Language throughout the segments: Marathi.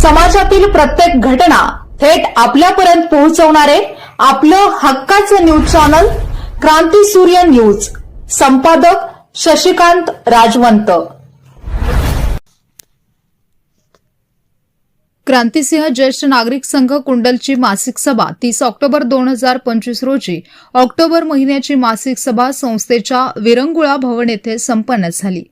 समाजातील प्रत्येक घटना थेट आपल्यापर्यंत पोहोचवणारे आपलं हक्काचं न्यूज चॅनल क्रांती सूर्य न्यूज. संपादक शशिकांत राजवंत. क्रांतिसिंह ज्येष्ठ नागरिक संघ कुंडलची मासिक सभा तीस ऑक्टोबर दोन हजार पंचवीस रोजी ऑक्टोबर महिन्याची मासिक सभा संस्थेच्या विरंगुळा भवन येथे संपन्न झाली.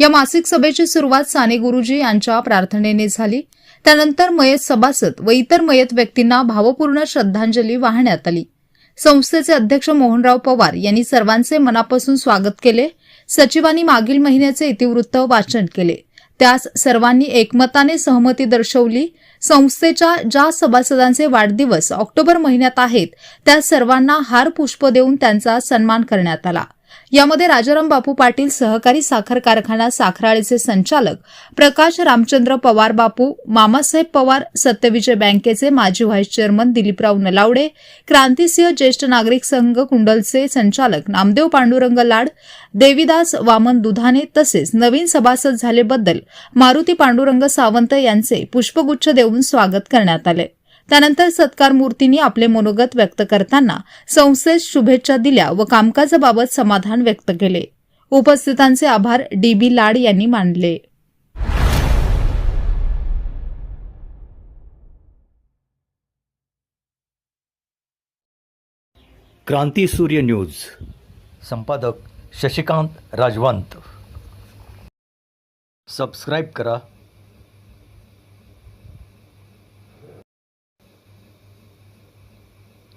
या मासिक सभेची सुरुवात साने गुरुजी यांच्या प्रार्थनेने झाली. त्यानंतर मयत सभासद व इतर मयत व्यक्तींना भावपूर्ण श्रद्धांजली वाहण्यात आली. संस्थेचे अध्यक्ष मोहनराव पवार यांनी सर्वांचे मनापासून स्वागत केले. सचिवांनी मागील महिन्याचे इतिवृत्त वाचन केले. त्यास सर्वांनी एकमताने सहमती दर्शवली. संस्थेच्या ज्या सभासदांचे वाढदिवस ऑक्टोबर महिन्यात आहेत त्या सर्वांना हार पुष्प देऊन त्यांचा सन्मान करण्यात आला. यामध्ये राजाराम बापू पाटील सहकारी साखर कारखाना साखराळेचे संचालक प्रकाश रामचंद्र पवार बापू मामासाहेब पवार सत्यविजय बँकेचे माजी व्हाईस चेअरमन दिलीपराव नलावडे क्रांतिसिंह ज्येष्ठ नागरिक संघ कुंडलचे संचालक नामदेव पांडुरंग लाड देविदास वामन दुधाने तसेच नवीन सभासद झालेबद्दल मारुती पांडुरंग सावंत यांचे पुष्पगुच्छ देऊन स्वागत करण्यात आले. त्यानंतर सत्कार मूर्तींनी आपले मनोगत व्यक्त करताना संस्थेस शुभेच्छा दिल्या व कामकाजाबाबत समाधान व्यक्त केले. उपस्थितांचे आभार डी बी लाड यांनी मानले. क्रांती सूर्य न्यूज. संपादक शशिकांत राजवंत. सबस्क्राईब करा.